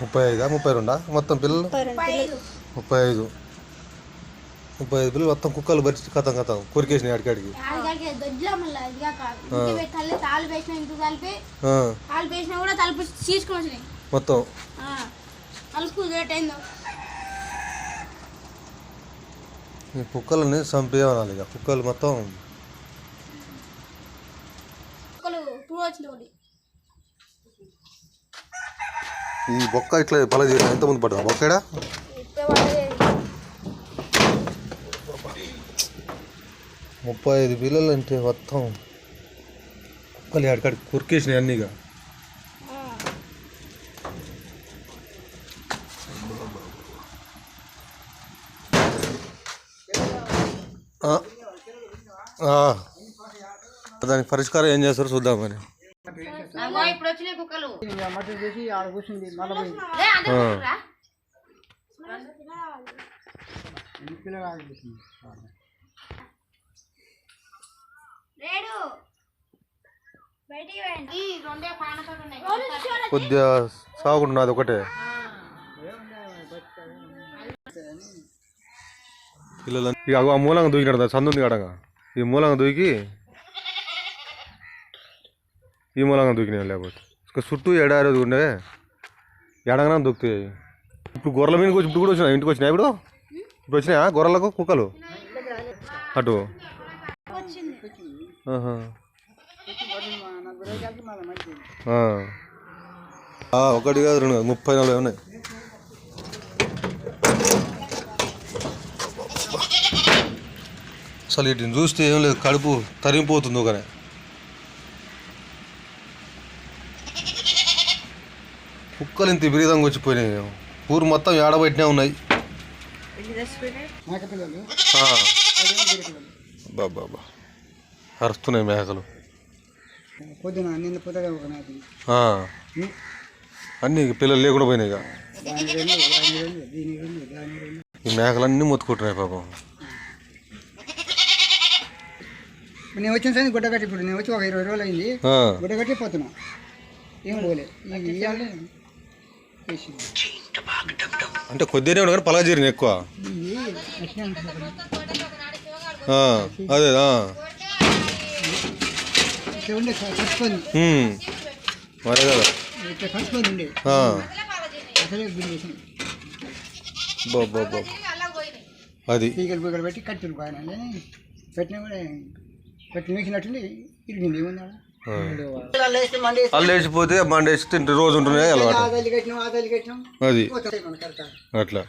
ముప్పై ఐదా? ముప్పై రెండా? మొత్తం పిల్లలు ముప్పై ఐదు. ముప్పై ఐదు పిల్లలు మొత్తం కుక్కలు బరిచి కథం కథం కొరికేసినాయి అడికాడికి. మొత్తం? ఈ కుక్కలని చంపేయనాలి ఇక కుక్కలు మొత్తం కుక్కలు ఈ బొక్క ఇట్లా పల చేయడం. ఎంత ముందు పడ్డా బొక్కడా ముప్పై ఐదు పిల్లలు అంటే మొత్తం. కుక్కలు అక్కడ కురికేసినాయి అన్నీగా దానికి పరిష్కారం ఏం చేస్తారో చూద్దామని ఇప్పుడు వచ్చినాయి కుక్కలు. చేసి ఆడ కూర్చుంది మళ్ళీ కొద్దిగా సాగుండు అది ఒకటే పిల్లలు ఇక ఆ మూలంగా దూకినాడు సందు ఉంది కడగా. ఈ మూలంగా దూకి ఈ మూలంగా దూకినాయి లేకపోతే. ఇంకా చుట్టూ ఎడారి ఉండే ఎడగనా దొక్కుతాయి ఇప్పుడు గొర్రెల మీద ఇప్పుడు కూడా వచ్చినాయి? ఇంటికి వచ్చినాయి ఇప్పుడు? ఇప్పుడు వచ్చినాయా గొర్రెలకు కుక్కలు? అటు. ఒకటి కాదు రెండు ముప్పై నలభై ఉన్నాయి. అసలు వీటిని చూస్తే ఏం లేదు కడుపు తరిగిపోతుంది ఒకనే. కుక్కలు ఇంత విపరీతంగా వచ్చిపోయినాయి. ఊరు మొత్తం ఏడబెట్టినే ఉన్నాయి. బాబా అరుస్తున్నాయి మేకలు. అన్నీ పిల్లలు లేకుండా పోయినాయి ఈ మేకలన్నీ మొత్తుకుంటున్నాయి పాపం. నేను వచ్చిన సార్ గుడ్డ కట్టి ఇప్పుడు నేను వచ్చి ఒక ఇరవై రోజులు అయింది. ఆ. గుడ్డ కట్టి పోతున్నా. ఏం పోలే. అంటే కొద్దిగానే ఉండగా కానీ చేరిన ఎక్కువ. అదే మరే కదా. అది పీకలు పెట్టి కట్టులు బాగానే కూడా కట్టి వేసినట్టుండి ఇరిగింది. ఏమన్నా వేసిపోతే మండేసి తింటే రోజు ఉంటున్నాయి అలవాటు. అది. అట్లా.